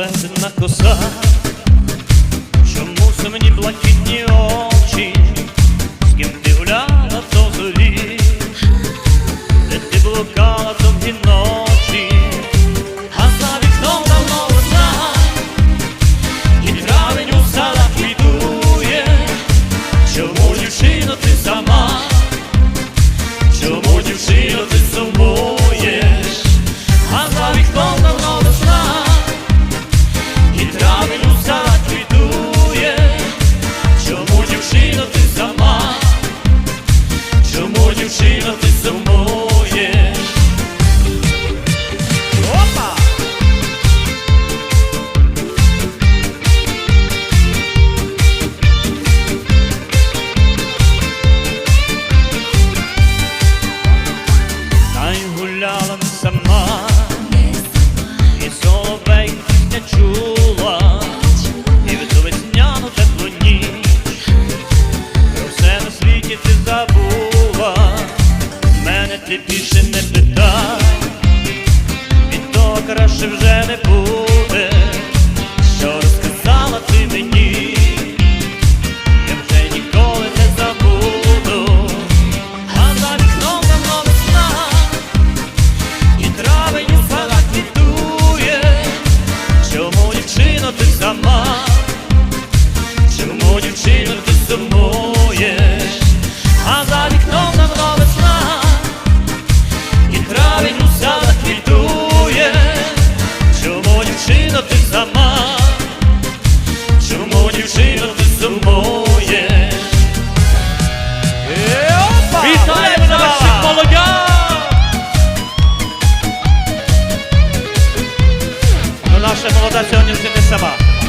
Бензинна коса, чомусь мені блакитні очі мене ти більше не питай, від того краще вже не буде, що розказала ти мені, я вже ніколи не забуду, а за вікном давно весна, і травень у сада квітує, чому дівчина ти сама, чому дівчина ти сама? proszę, młoda się o nim sama.